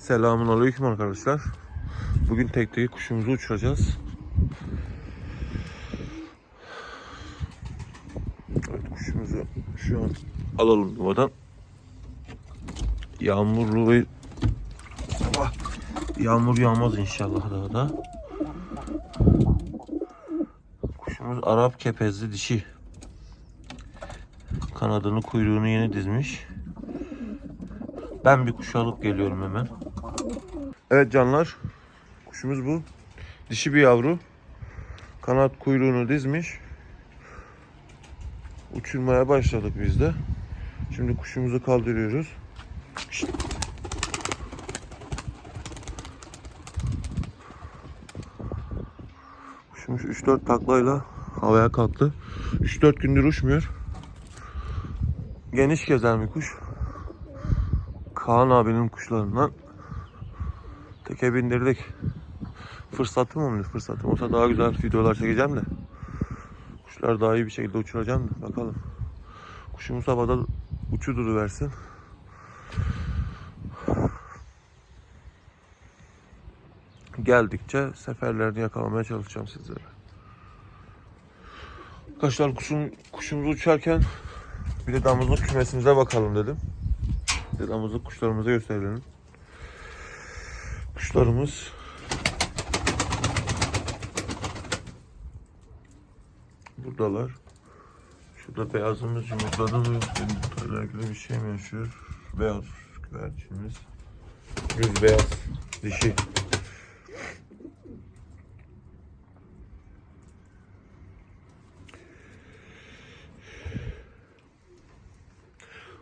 Selamun aleyküm arkadaşlar. Bugün tekteki kuşumuzu uçuracağız. Evet kuşumuzu şu an alalım yuvadan. Yağmurlu ve sabah yağmur yağmaz inşallah daha da. Kuşumuz Arap kepezli dişi. Kanadını kuyruğunu yeni dizmiş. Ben bir kuş alıp geliyorum hemen. Evet canlar. Kuşumuz bu. Dişi bir yavru. Kanat kuyruğunu dizmiş. Uçurmaya başladık biz de. Şimdi kuşumuzu kaldırıyoruz. Şşt. Kuşumuz 3-4 taklayla havaya kalktı. 3-4 gündür uçmuyor. Geniş gezen bir kuş. Kaan abinin kuşlarından teke bindirdik. Fırsatım olmuyor. Fırsatım olsa daha güzel videolar çekeceğim de. Kuşlar daha iyi bir şekilde uçuracağım da. Bakalım. Kuşumuz havada uçu versin. Geldikçe seferlerini yakalamaya çalışacağım sizlere. Arkadaşlar kuşun, kuşumuzu uçarken bir de damızlık kümesimize bakalım dedim. Bir de damızlık kuşlarımıza gösterelim. Kuşlarımız buradalar. Şurada beyazımız yumurtladı mı yoksa yumurtayla bir şey mi yaşıyor? Beyaz güvercinimiz. Yüz beyaz dişi.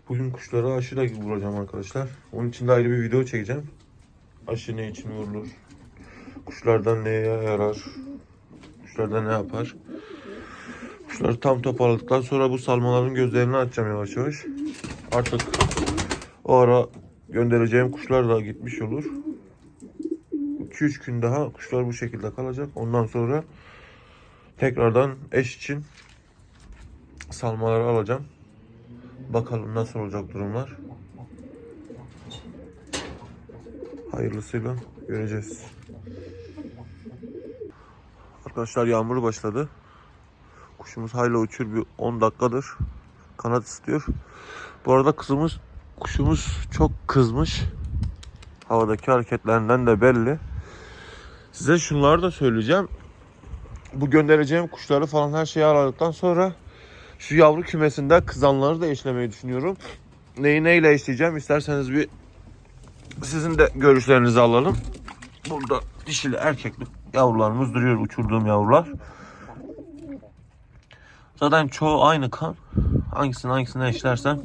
Bugün kuşlara aşı da vuracağım arkadaşlar. Onun için de ayrı bir video çekeceğim. Aşı ne için vurulur? Kuşlardan neye yarar? Kuşlarda ne yapar? Kuşları tam toparladıktan sonra bu salmaların gözlerini açacağım yavaş yavaş. Artık o ara göndereceğim kuşlar da gitmiş olur. 2-3 gün daha kuşlar bu şekilde kalacak. Ondan sonra tekrardan eş için salmaları alacağım. Bakalım nasıl olacak durumlar. Hayırlısıyla göreceğiz. Arkadaşlar yağmur başladı. Kuşumuz hayli uçur bir 10 dakikadır. Kanat istiyor. Bu arada kızımız kuşumuz çok kızmış. Havadaki hareketlerinden de belli. Size şunları da söyleyeceğim. Bu göndereceğim kuşları falan her şeyi aradıktan sonra şu yavru kümesinde kızanları da eşlemeyi düşünüyorum. Neyi neyle eşleyeceğim isterseniz bir sizin de görüşlerinizi alalım. Burada dişili erkekli yavrularımız duruyor uçurduğum yavrular. Zaten çoğu aynı kan. Hangisini hangisine eşlersem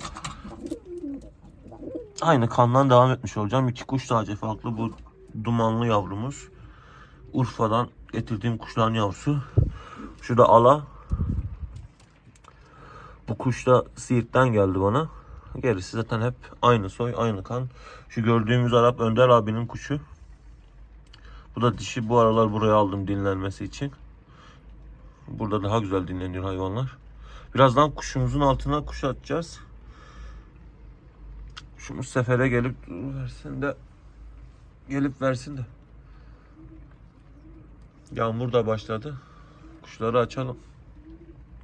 aynı kandan devam etmiş olacağım. İki kuş sadece farklı. Bu dumanlı yavrumuz. Urfa'dan getirdiğim kuşların yavrusu. Şu da ala. Bu kuş da Siirt'ten geldi bana. Gerisi zaten hep aynı soy, aynı kan. Şu gördüğümüz Arap Önder abinin kuşu. Bu da dişi. Bu aralar buraya aldım dinlenmesi için. Burada daha güzel dinleniyor hayvanlar. Birazdan kuşumuzun altına kuş atacağız. Kuşumuz sefere gelip versin de gelip versin de. Yağmur da başladı. Kuşları açalım.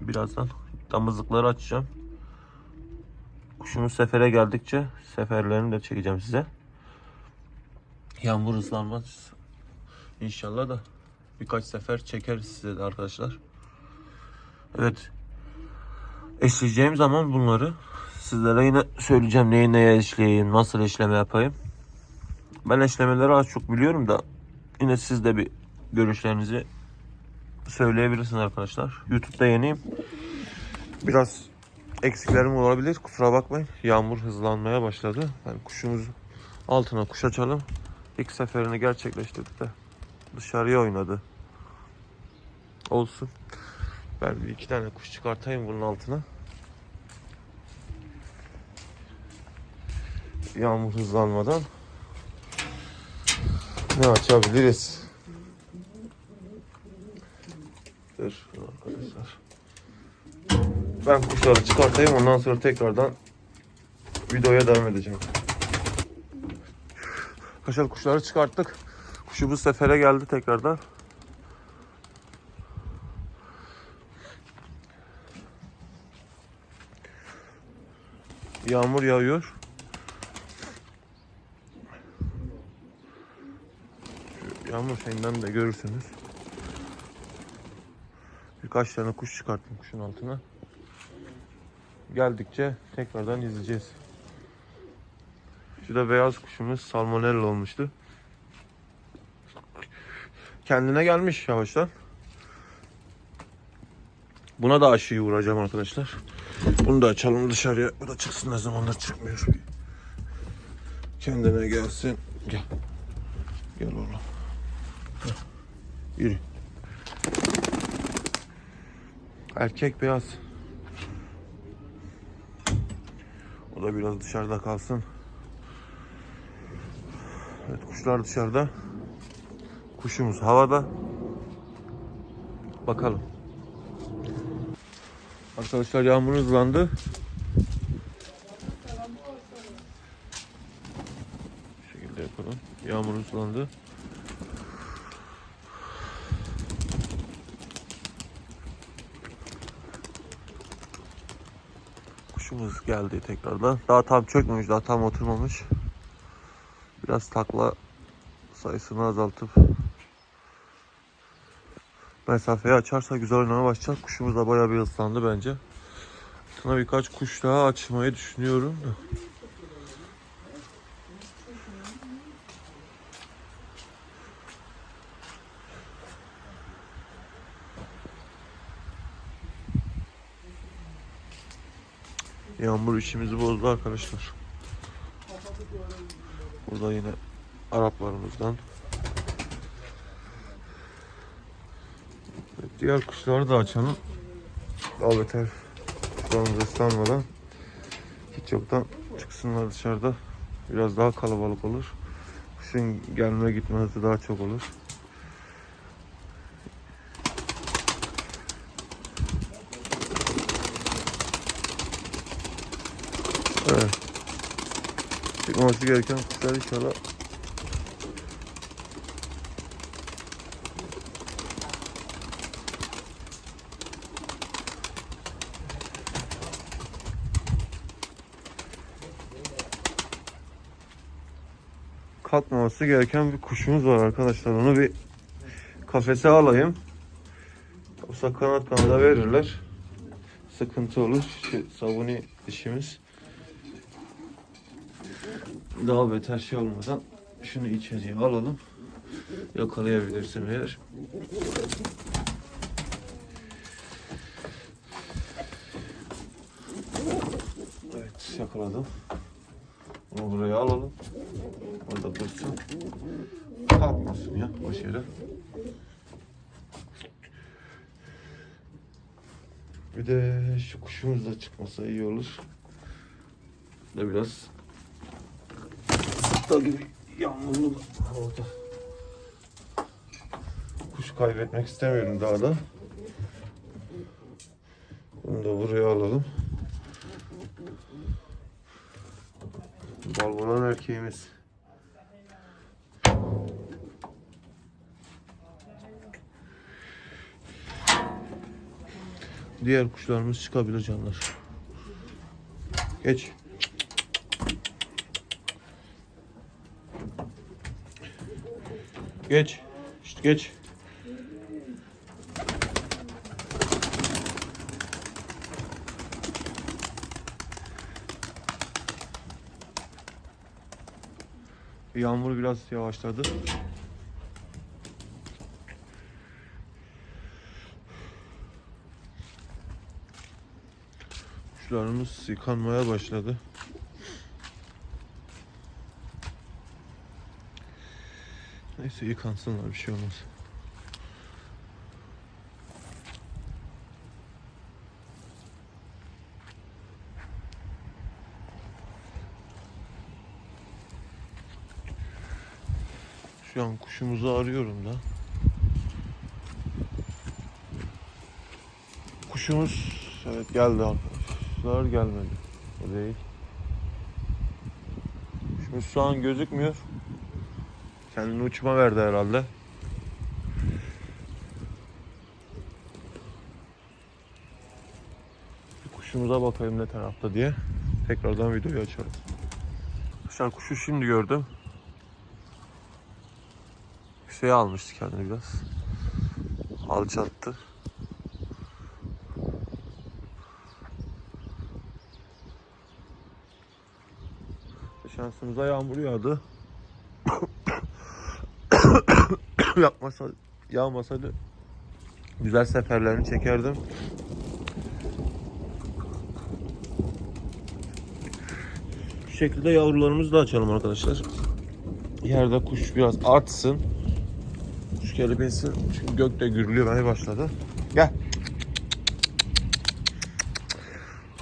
Birazdan damızlıkları açacağım. Kuşumuz sefere geldikçe seferlerini de çekeceğim size. Yağmur ıslanmaz. İnşallah da birkaç sefer çekeriz size de arkadaşlar. Evet. Eşleyeceğim zaman bunları sizlere yine söyleyeceğim neyi neye eşleyeyim, nasıl eşleme yapayım. Ben eşlemeleri az çok biliyorum da yine siz de bir görüşlerinizi söyleyebilirsiniz arkadaşlar. YouTube'da yeniyim. Biraz eksiklerim olabilir. Kusura bakmayın. Yağmur hızlanmaya başladı. Yani kuşumuz altına kuş açalım. İlk seferini gerçekleştirdik de dışarıya oynadı. Olsun. Ben bir iki tane kuş çıkartayım bunun altına. Yağmur hızlanmadan ne açabiliriz? Dur arkadaşlar. Ben kuşları çıkartayım ondan sonra tekrardan videoya devam edeceğim. Arkadaşlar kuşları çıkarttık. Kuşumuz sefere geldi tekrardan. Yağmur yağıyor. Yağmur şeyinden de görürsünüz. Birkaç tane kuş çıkarttım kuşun altına. Geldikçe tekrardan izleyeceğiz. Şurada beyaz kuşumuz salmonella olmuştu. Kendine gelmiş yavaştan. Buna da aşıyı vuracağım arkadaşlar. Bunu da açalım dışarıya. Bu da çıksın ne zamandır çıkmıyor. Kendine gelsin. Gel. Gel oğlum. Heh. Yürü. Erkek beyaz. O da biraz dışarıda kalsın. Evet kuşlar dışarıda. Kuşumuz havada. Bakalım. Arkadaşlar yağmur hızlandı. Bu şekilde yapalım. Yağmur hızlandı. Kuşumuz geldi tekrardan. Daha tam çökmemiş, daha tam oturmamış. Biraz takla sayısını azaltıp mesafeyi açarsa güzel oynamaya başlayacak. Kuşumuz da bayağı bir ıslandı bence. Sana birkaç kuş daha açmayı düşünüyorum da. Yağmur işimizi bozdu arkadaşlar. Burada yine Araplarımızdan. Evet, diğer kuşları da açalım. Daha beter kuşlarımız ıslanmadan hiç yoktan çıksınlar dışarıda. Biraz daha kalabalık olur. Kuşun gelme gitme hızı daha çok olur. Evet. Çıkmaması gereken kuşlar inşallah kalkmaması gereken bir kuşumuz var arkadaşlar. Onu bir kafese alayım. Yoksa kanat kanada verirler. Sıkıntı olur. Şu sabuni dişimiz. Daha beter şey olmadan şunu içeriye alalım. Yakalayabilirsem eğer. Evet yakaladım. Bunu buraya alalım. Orada dursun. Kalkmasın ya boş yere. Bir de şu kuşumuz da çıkmasa iyi olur. Da biraz da gibi yağmurlu havada. Kuş kaybetmek istemiyorum daha da. Bunu da buraya alalım. Balbonan erkeğimiz. Diğer kuşlarımız çıkabilir canlar. Geç. Geç. İşte geç. Yağmur biraz yavaşladı. Kuşlarımız yıkanmaya başladı. Neyse yıkansınlar bir şey olmaz. Şu an kuşumuzu arıyorum da. Kuşumuz evet geldi arkadaşlar gelmedi. O değil. Kuşumuz şu an gözükmüyor. Kendini uçma verdi herhalde. Bir kuşumuza bakayım ne tarafta diye. Tekrardan videoyu açalım. Arkadaşlar kuşu şimdi gördüm. Şey almıştı kendini biraz. Alçattı. Şansımıza yağmur yağdı. Yapmasa, yağmasaydı güzel seferlerini çekerdim. Şu şekilde yavrularımızı da açalım arkadaşlar. Yerde kuş biraz artsın. Kuş kelebeğsin. Çünkü gökte gürülüyor başladı. Gel.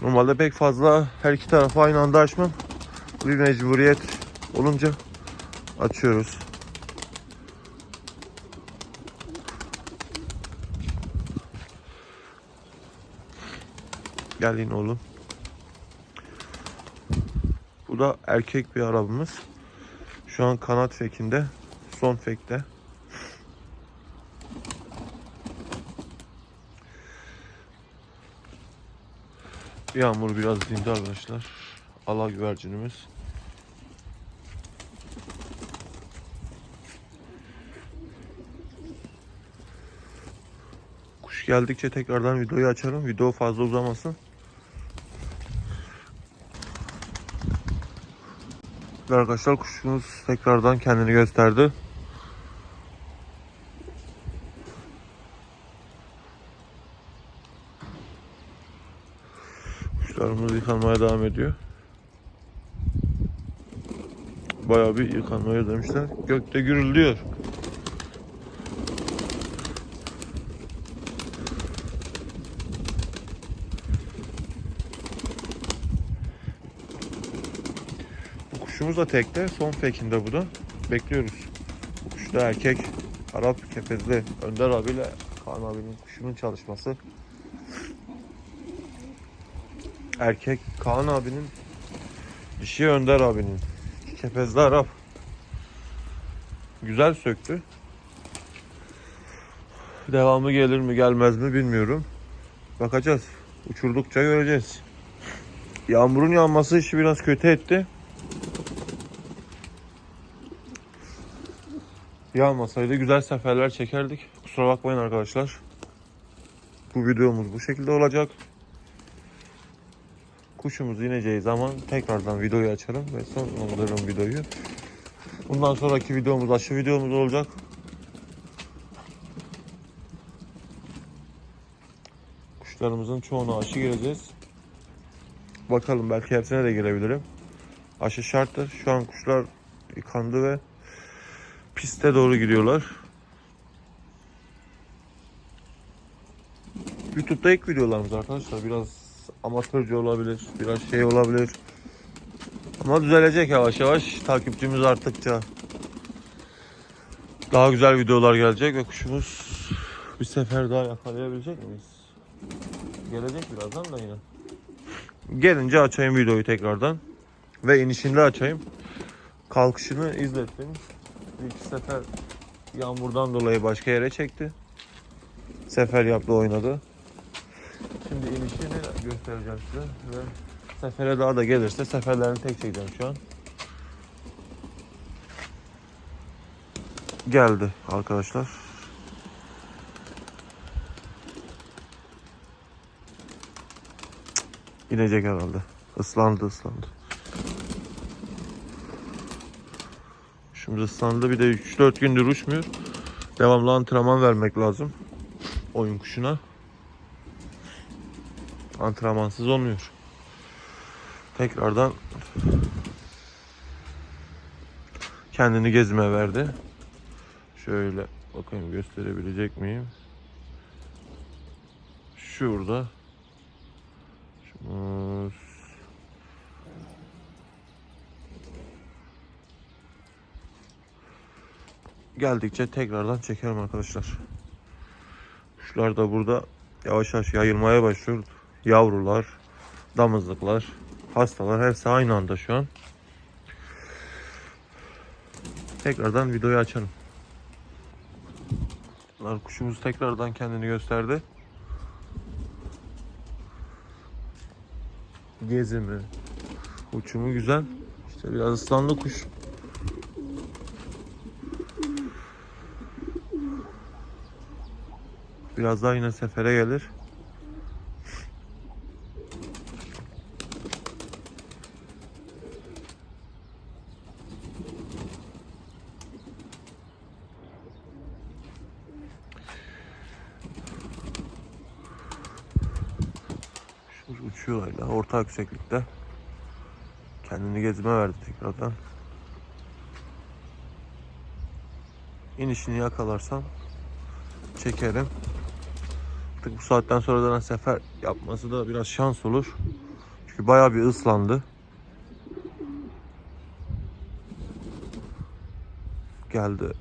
Normalde pek fazla her iki tarafı aynı anda açmam. Bir mecburiyet olunca açıyoruz. Gelin oğlum. Bu da erkek bir arabamız. Şu an kanat fekinde. Son fekte. Yağmur biraz dindi arkadaşlar. Ala güvercinimiz. Kuş geldikçe tekrardan videoyu açarım. Video fazla uzamasın. Ve Arkadaşlar kuşumuz tekrardan kendini gösterdi. Kuşlarımız yıkanmaya devam ediyor. Bayağı bir yıkanmaya demişler. Gökte gürülüyor. Bu kuşumuz da tekte. Son fekinde bu da. Bekliyoruz. Bu kuş da erkek. Arap kepezli. Önder abiyle Kaan abinin kuşunun çalışması. Erkek Kaan abinin dişi Önder abinin. Kepezli Arap. Güzel söktü. Devamı gelir mi gelmez mi bilmiyorum. Bakacağız. Uçurdukça göreceğiz. Yağmurun yağması işi biraz kötü etti. Yağmasaydı güzel seferler çekerdik. Kusura bakmayın arkadaşlar. Bu videomuz bu şekilde olacak. Kuşumuz ineceği zaman tekrardan videoyu açarım ve sonlandırırım videoyu. Bundan sonraki videomuz aşı videomuz olacak. Kuşlarımızın çoğuna aşı gireceğiz. Bakalım belki hepsine de girebilirim. Aşı şarttır. Şu an kuşlar yıkandı ve piste doğru gidiyorlar. YouTube'da ilk videolarımız arkadaşlar biraz amatörce olabilir, biraz şey olabilir. Ama düzelecek yavaş yavaş takipçimiz arttıkça. Daha güzel videolar gelecek ve kuşumuz bir sefer daha yakalayabilecek miyiz? Gelecek birazdan da yine. Gelince açayım videoyu tekrardan. Ve inişinde açayım. Kalkışını izlettim. İki sefer yağmurdan dolayı başka yere çekti. Sefer yaptı oynadı. Şimdi inişini göstereceğim size ve sefere daha da gelirse seferlerini tek çekeceğim şu an. Geldi arkadaşlar. İnecek herhalde. Islandı ıslandı. Şimdi ıslandı bir de 3-4 gündür uçmuyor. Devamlı antrenman vermek lazım. Oyun kuşuna. Antrenmansız olmuyor. Tekrardan kendini gezme verdi. Şöyle bakayım gösterebilecek miyim? Şurada. Şunu geldikçe tekrardan çekerim arkadaşlar. Kuşlar da burada yavaş yavaş yayılmaya başlıyor. Yavrular, damızlıklar, hastalar hepsi aynı anda şu an. tekrardan videoyu açarım. Bunlar kuşumuz tekrardan kendini gösterdi. Gezimi, uçumu güzel. İşte biraz ıslandı kuş. Biraz daha yine sefere gelir. Kuş uçuyor hala orta yükseklikte. Kendini gezime verdi tekrardan. İnişini yakalarsam çekerim. Artık bu saatten sonra da sefer yapması da biraz şans olur. Çünkü bayağı bir ıslandı. Geldi.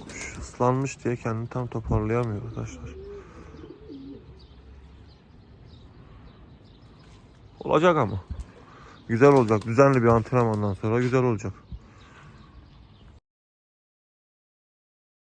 Kuş ıslanmış diye kendini tam toparlayamıyor arkadaşlar. Olacak ama. Güzel olacak. Düzenli bir antrenmandan sonra güzel olacak.